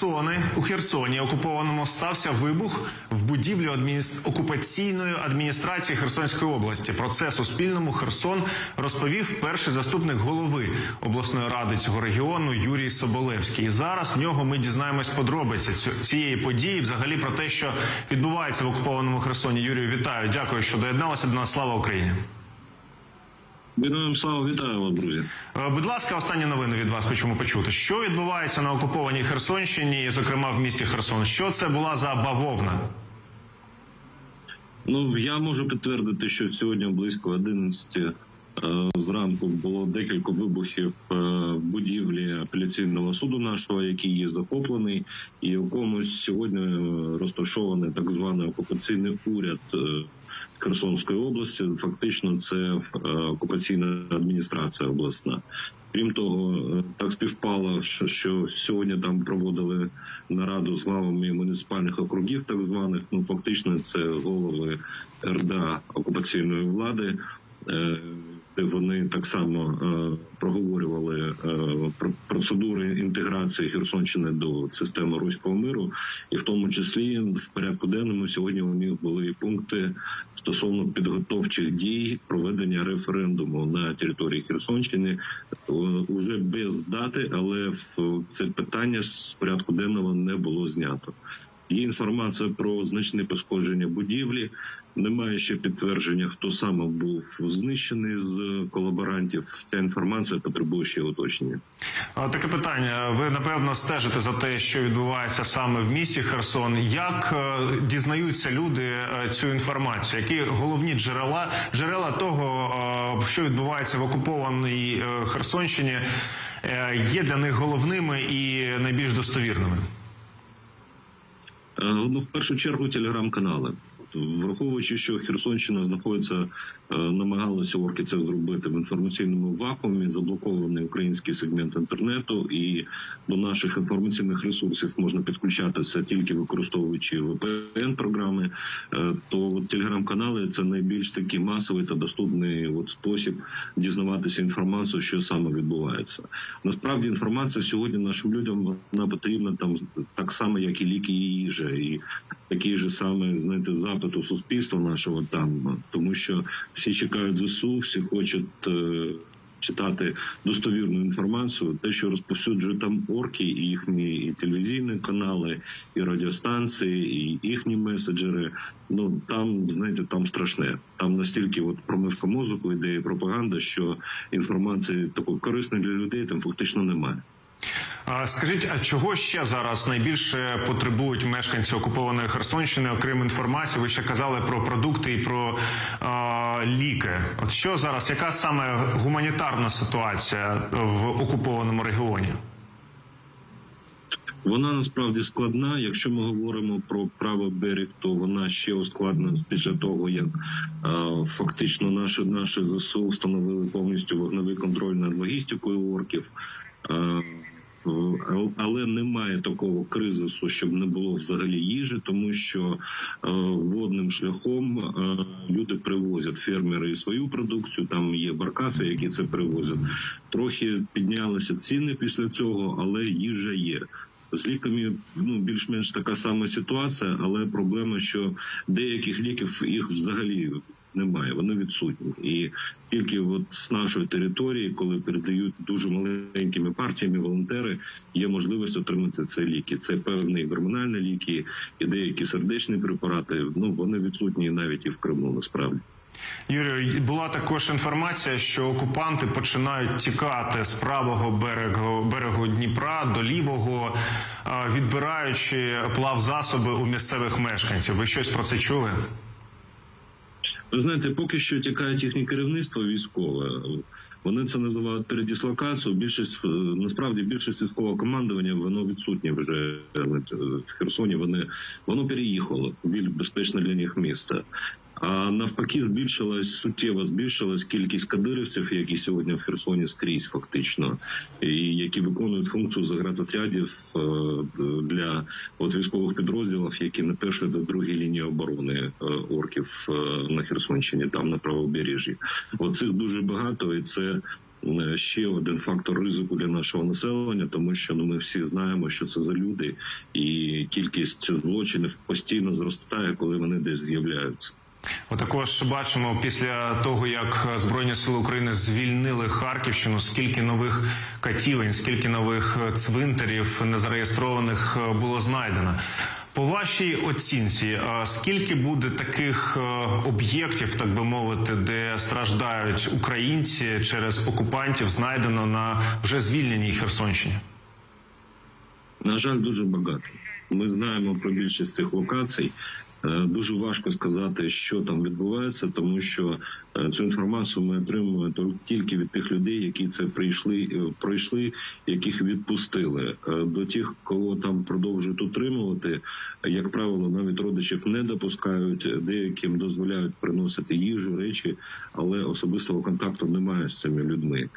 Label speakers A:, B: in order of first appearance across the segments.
A: Херсони у Херсоні окупованому стався вибух в будівлі адміністр... окупаційної адміністрації Херсонської області. Про це Суспільному Херсон розповів перший заступник голови обласної ради цього регіону Юрій Соболевський. І зараз в нього ми дізнаємось подробиці цієї події, взагалі про те, що відбувається в окупованому Херсоні. Юрію, вітаю. Дякую, що доєдналися до нас. Слава Україні.
B: Героям слава вітаю вас, друзі.
A: Е, Будь ласка, останні новини від вас хочемо почути. Що відбувається на окупованій Херсонщині, і, зокрема в місті Херсон? Що це була за бавовна?
B: Ну я можу підтвердити, що сьогодні близько 11 е, зранку було декілька вибухів е, будівлі апеляційного суду нашого, який є захоплений, і в якомусь сьогодні е, розташований так званий окупаційний уряд. е, Херсонської області фактично це е, окупаційна адміністрація обласна. Крім того, е, так співпало, що сьогодні там проводили нараду з главами муніципальних округів, так званих. Ну фактично, це голови РДА окупаційної влади. Вони так само е, проговорювали е, про- процедури інтеграції Херсонщини до системи руського миру, і в тому числі в порядку денному сьогодні у них були пункти стосовно підготовчих дій проведення референдуму на території Херсонщини е, уже без дати, але в це питання з порядку денного не було знято. Є інформація про значне пошкодження будівлі. Немає ще підтвердження, хто саме був знищений з колаборантів. Ця інформація потребує ще уточнення.
A: Е, Таке питання. Ви напевно стежите за те, що відбувається саме в місті Херсон. Як е, дізнаються люди е, цю інформацію? Які головні джерела джерела того, е, що відбувається в окупованій е, Херсонщині, е, є для них головними і найбільш достовірними?
B: Е, Ну, в першу чергу, телеграм-канали. Враховуючи, що Херсонщина знаходиться, е, намагалися орки це зробити в інформаційному вакуумі, заблокований український сегмент інтернету, і до наших інформаційних ресурсів можна підключатися тільки використовуючи VPN програми. е, То телеграм-канали це найбільш такий масовий та доступний от спосіб дізнаватися інформацію, що саме відбувається. Насправді інформація сьогодні нашим людям вона потрібна там так само, як і ліки і їжа, і такий же саме знаєте запит у суспільства нашого там, тому що всі чекають ЗСУ, всі хочуть. е, Читати достовірну інформацію, те, що розповсюджують там орки, і їхні і телевізійні канали, і радіостанції, і їхні меседжери. Ну там знаєте, там страшне. Там настільки от промивка мозку йде і пропаганда, що інформації такої корисної для людей там фактично немає.
A: Скажіть, а чого ще зараз найбільше потребують мешканці окупованої Херсонщини, окрім інформації? Ви ще казали про продукти і про а, ліки. От що зараз, яка саме гуманітарна ситуація в окупованому регіоні?
B: Вона насправді складна. Якщо ми говоримо про правий берег, то вона ще ускладнена після того, як е, фактично наші наші ЗСУ встановили повністю вогневий контроль над логістикою орків. Е, але немає такого кризису, щоб не було взагалі їжі, тому що е, водним шляхом е, люди привозять фермери і свою продукцію. Там є баркаси, які це привозять. Трохи піднялися ціни після цього, але їжа є. З ліками ну більш-менш така сама ситуація, але проблема, що деяких ліків їх взагалі немає, вони відсутні. І тільки от з нашої території, коли передають дуже маленькими партіями волонтери, є можливість отримати ці ліки. Це певні гормональні ліки і деякі сердечні препарати. Ну вони відсутні навіть і в Криму насправді.
A: Юрію, була також інформація, що окупанти починають тікати з правого берегу берегу Дніпра до лівого, відбираючи плавзасоби у місцевих мешканців. Ви щось про це чули?
B: Ви знаєте, поки що тікає їхнє керівництво військове. Вони це називають передіслокацію. Більшість е, насправді більшість військового командування воно відсутнє вже е, в Херсоні. Вони воно переїхало в більш безпечне для них місце. А навпаки, збільшилась суттєво збільшилась кількість кадирівців, які сьогодні в Херсоні скрізь фактично, і які виконують функцію заградотрядів е, для от військових підрозділів, які на першій до другій лінії оборони е, орків е, на Херсонщині, там на правобережжі. Оцих дуже багато, і це ще один фактор ризику для нашого населення, тому що ну ми всі знаємо, що це за люди, і кількість злочинів постійно зростає, коли вони десь з'являються.
A: Також бачимо після того, як Збройні сили України звільнили Харківщину, скільки нових катівень, скільки нових цвинтарів незареєстрованих е, було знайдено. По вашій оцінці, а скільки буде таких е, об'єктів, так би мовити, де страждають українці через окупантів, знайдено на вже звільненій Херсонщині?
B: На жаль, дуже багато. Ми знаємо про більшість цих локацій. Е, Дуже важко сказати, що там відбувається, тому що е, цю інформацію ми отримуємо тільки від тих людей, які це прийшли, е, пройшли, яких відпустили. До тих, кого там продовжують утримувати, як правило, навіть родичів не допускають. Деяким дозволяють приносити їжу, речі, але особистого контакту немає з цими людьми.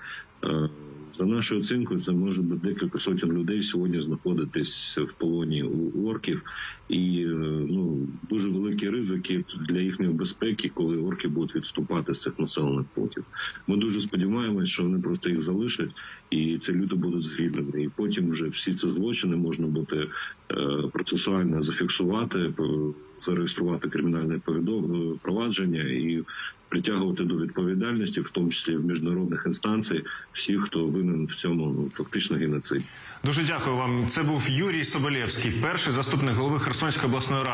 B: За нашою оцінкою, це може бути декілька сотень людей сьогодні знаходитись в полоні у орків, і е, ну дуже великі ризики для їхньої безпеки, коли орки будуть відступати з цих населених пунктів. Ми дуже сподіваємось, що вони просто їх залишать, і ці люди будуть звільнені. І потім вже всі ці злочини можна буде е, процесуально зафіксувати, е, зареєструвати кримінальне провадження і притягувати до відповідальності, в тому числі в міжнародних інстанцій, всіх, хто винен в цьому ну, фактично геноциді.
A: Дуже дякую вам. Це був Юрій Соболєвський, перший заступник голови Херсонської обласної ради.